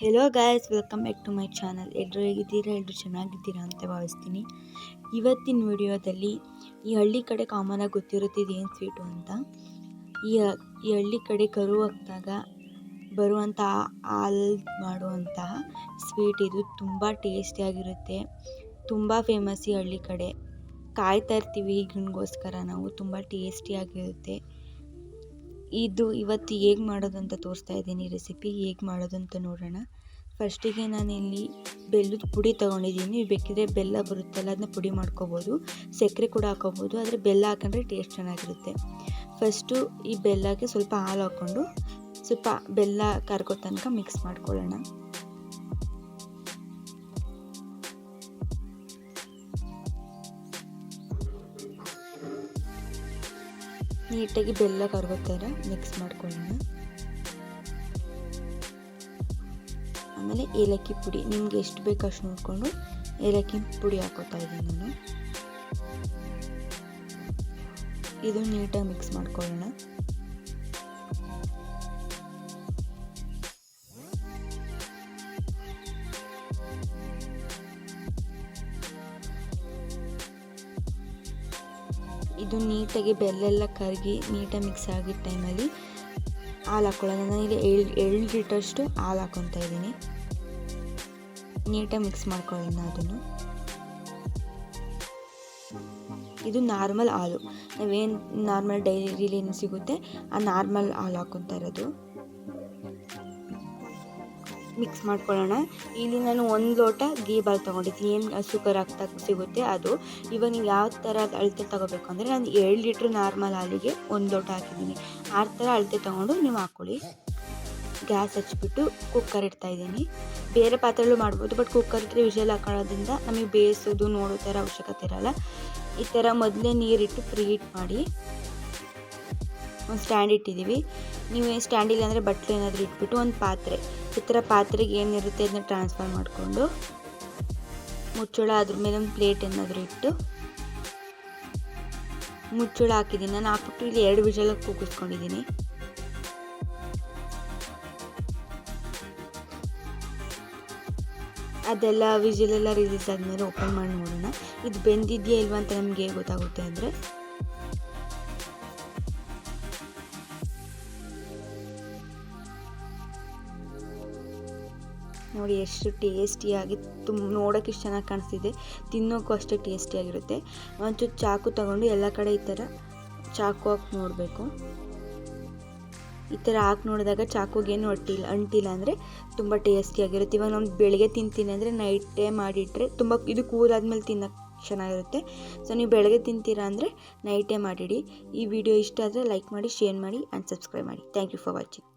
Hello guys welcome back to my channel ಎಲ್ಲರೂ ಹೇಗಿದ್ದೀರಾ? ಎಲ್ಲರೂ ಚೆನ್ನಾಗಿದ್ದೀರಾ ಅಂತ ಭಾವಿಸ್ತೀನಿ. ಇವತ್ತಿನ ವಿಡಿಯೋದಲ್ಲಿ ಈ ಹಳ್ಳಿ ಕಡೆ ಕಾಮನಾಗಿ ಗೊತ್ತಿರುತ್ತೆ ಏನು ಸ್ವೀಟು ಅಂತ? ಈ ಈ ಹಳ್ಳಿ ಕಡೆ ಕರು ಹಾಕಿದಾಗ ಬರುವಂಥ ಹಾಲು ಮಾಡುವಂತಹ ಸ್ವೀಟ್ ಇದು ತುಂಬ ಟೇಸ್ಟಿಯಾಗಿರುತ್ತೆ ತುಂಬ ಫೇಮಸ್ ಈ ಹಳ್ಳಿ ಕಡೆ. ಕಾಯ್ತಾ ಇರ್ತೀವಿ, ಈಗಿನಗೋಸ್ಕರ ನಾವು. ತುಂಬ ಟೇಸ್ಟಿಯಾಗಿರುತ್ತೆ ಇದು ಇವತ್ತು ಹೇಗೆ ಮಾಡೋದು ಅಂತ ತೋರಿಸ್ತಾ ಇದ್ದೀನಿ ರೆಸಿಪಿ ಹೇಗೆ ಮಾಡೋದು ಅಂತ ನೋಡೋಣ ಫಸ್ಟಿಗೆ ನಾನಿಲ್ಲಿ ಬೆಲ್ಲದ ಪುಡಿ ತೊಗೊಂಡಿದ್ದೀನಿ. ಬೇಕಿದ್ರೆ ಬೆಲ್ಲ ಬರುತ್ತಲ್ಲ ಅದನ್ನ ಪುಡಿ ಮಾಡ್ಕೋಬೋದು. ಸಕ್ಕರೆ ಕೂಡ ಹಾಕೋಬೋದು. ಆದರೆ ಬೆಲ್ಲ ಹಾಕೊಂಡ್ರೆ ಟೇಸ್ಟ್ ಚೆನ್ನಾಗಿರುತ್ತೆ. ಫಸ್ಟು ಈ ಬೆಲ್ಲಕ್ಕೆ ಸ್ವಲ್ಪ ಹಾಲು ಹಾಕ್ಕೊಂಡು ಸ್ವಲ್ಪ ಬೆಲ್ಲ ಕರ್ಕೋ ತನಕ ಮಿಕ್ಸ್ ಮಾಡ್ಕೊಳ್ಳೋಣ. ನೀಟಾಗಿ ಬೆಲ್ಲ ಕರ್ಗೋ ಥರ ಮಿಕ್ಸ್ ಮಾಡ್ಕೊಳ್ಳೋಣ. ಆಮೇಲೆ ಏಲಕ್ಕಿ ಪುಡಿ, ನಿಮ್ಗೆ ಎಷ್ಟು ಬೇಕು ಅಷ್ಟು ನೋಡಿಕೊಂಡು ಏಲಕ್ಕಿ ಪುಡಿ ಹಾಕೋತಾ ಇದ್ದೀನಿ ನಾನು. ಇದು ನೀಟಾಗಿ ಮಿಕ್ಸ್ ಮಾಡ್ಕೊಳ್ಳೋಣ. ಇದು ನೀಟಾಗಿ ಬೆಲ್ಲೆಲ್ಲ ಕರಗಿ ನೀಟಾಗಿ ಮಿಕ್ಸ್ ಆಗಿದ್ದ ಟೈಮಲ್ಲಿ ಹಾಲು ಹಾಕ್ಕೊಳ್ಳೋಣ ನಾನಿಲ್ಲಿ ಎಳ್ ಎಳ್ಳು ಲೀಟರ್ಷ್ಟು ಹಾಲು ಹಾಕ್ಕೊತಾ ಇದ್ದೀನಿ. ನೀಟಾಗಿ ಮಿಕ್ಸ್ ಮಾಡ್ಕೊಳ್ಳೋಣ ಅದನ್ನು. ಇದು ನಾರ್ಮಲ್ ಹಾಲು. ನಾವೇನು ನಾರ್ಮಲ್ ಡೈರಿಲಿ ಏನು ಸಿಗುತ್ತೆ, ಆ ನಾರ್ಮಲ್ ಹಾಲು ಹಾಕ್ಕೊತಾ ಇರೋದು. ಮಿಕ್ಸ್ ಮಾಡ್ಕೊಳ್ಳೋಣ. ಇಲ್ಲಿ ನಾನು ಒಂದು ಲೋಟ ಗೀ ಬಾಲ್ ತೊಗೊಂಡಿದ್ದೀನಿ. ಏನು ಹಸು ಕರು ಸಿಗುತ್ತೆ ಅದು. ಇವಾಗ ನೀವು ಯಾವ ಥರ ಅಳತೆ ತೊಗೋಬೇಕು ಅಂದರೆ ನಾನು ಏಳು ಲೀಟ್ರ್ ನಾರ್ಮಲ್ ಹಾಲಿಗೆ ಒಂದು ಲೋಟ ಹಾಕಿದ್ದೀನಿ. ಆ ಥರ ಅಳತೆ ತೊಗೊಂಡು ನೀವು ಹಾಕ್ಕೊಳ್ಳಿ ಗ್ಯಾಸ್ ಹಚ್ಚಿಬಿಟ್ಟು ಕುಕ್ಕರ್ ಇಡ್ತಾ ಇದ್ದೀನಿ. ಬೇರೆ ಪಾತ್ರೆಗಳು ಮಾಡ್ಬೋದು ಬಟ್ ಕುಕ್ಕರ್ ಇಟ್ಟರೆ ವಿಷಲ್ ಹಾಕೊಳ್ಳೋದ್ರಿಂದ ನಮಗೆ ಬೇಯಿಸೋದು, ನೋಡೋ ಥರ ಅವಶ್ಯಕತೆ ಇರೋಲ್ಲ. ಈ ಥರ ಮೊದಲೇ ನೀರಿಟ್ಟು ಪ್ರೀ ಹೀಟ್ ಮಾಡಿ. ಒಂದು ಸ್ಟ್ಯಾಂಡ್ ಇಟ್ಟಿದ್ದೀವಿ. ನೀವು ಸ್ಟ್ಯಾಂಡ್ ಇಲ್ಲ ಅಂದರೆ ಬಟ್ಲು ಏನಾದರೂ ಇಟ್ಬಿಟ್ಟು ಒಂದು ಪಾತ್ರೆ. ಈ ಥರ ಪಾತ್ರೆಗೆ ಏನಿರುತ್ತೆ ಅದನ್ನ ಟ್ರಾನ್ಸ್ಫರ್ ಮಾಡಿಕೊಂಡು ಮುಚ್ಚಳ ಅದ್ರ ಮೇಲೆ ಒಂದು ಪ್ಲೇಟ್ ಏನಾದರೂ ಇಟ್ಟು ಮುಚ್ಚಳ ಹಾಕಿದ್ದೀನಿ. ನಾನು ಹಾಕ್ಬಿಟ್ಟು ಇಲ್ಲಿ ಎರಡು ವಿಷಲ ಕೂಗಿಸ್ಕೊಂಡಿದ್ದೀನಿ. ಅದೆಲ್ಲ ವಿಜಿಲೆಲ್ಲ ರಿಲೀಸ್ ಆದಮೇಲೆ ಓಪನ್ ಮಾಡಿ ನೋಡೋಣ. ಇದು ಬೆಂದಿದೆಯಾ ಇಲ್ವಾ ಅಂತ ನಮಗೆ ಗೊತ್ತಾಗುತ್ತೆ ಅಂದರೆ ನೋಡಿ, ಎಷ್ಟು ಟೇಸ್ಟಿಯಾಗಿ ತುಂಬ ನೋಡೋಕೆ ಇಷ್ಟು ಚೆನ್ನಾಗಿ ಕಾಣಿಸ್ತಿದೆ. ತಿನ್ನೋಕ್ಕೂ ಅಷ್ಟೇ ಟೇಸ್ಟಿಯಾಗಿರುತ್ತೆ ಒಂಚೂರು ಚಾಕು ತಗೊಂಡು ಎಲ್ಲ ಕಡೆ ಈ ಥರ ಚಾಕು ಹಾಕಿ ನೋಡಬೇಕು. ಈ ಥರ ಹಾಕಿ ನೋಡಿದಾಗ ಚಾಕುಗೇನು ಒಟ್ಟಿಲ್ಲ ಅಂಟಿಲ್ಲ ಅಂದರೆ ತುಂಬ ಟೇಸ್ಟಿಯಾಗಿರುತ್ತೆ ಇವಾಗ ನಾನು ಬೆಳಗ್ಗೆ ತಿಂತೀನಿ ಅಂದರೆ ನೈಟೇ ಮಾಡಿಟ್ರೆ ತುಂಬ ಇದು ಕೂದಾದ್ಮೇಲೆ ತಿನ್ನೋಕ್ಕೆ ಚೆನ್ನಾಗಿರುತ್ತೆ. ಸೊ ನೀವು ಬೆಳಗ್ಗೆ ತಿಂತೀರಾ ಅಂದರೆ ನೈಟೇ ಮಾಡಿಡಿ. ಈ ವಿಡಿಯೋ ಇಷ್ಟ ಆದರೆ ಲೈಕ್ ಮಾಡಿ ಶೇರ್ ಮಾಡಿ ಆ್ಯಂಡ್ ಸಬ್ಸ್ಕ್ರೈಬ್ ಮಾಡಿ. Thank you for watching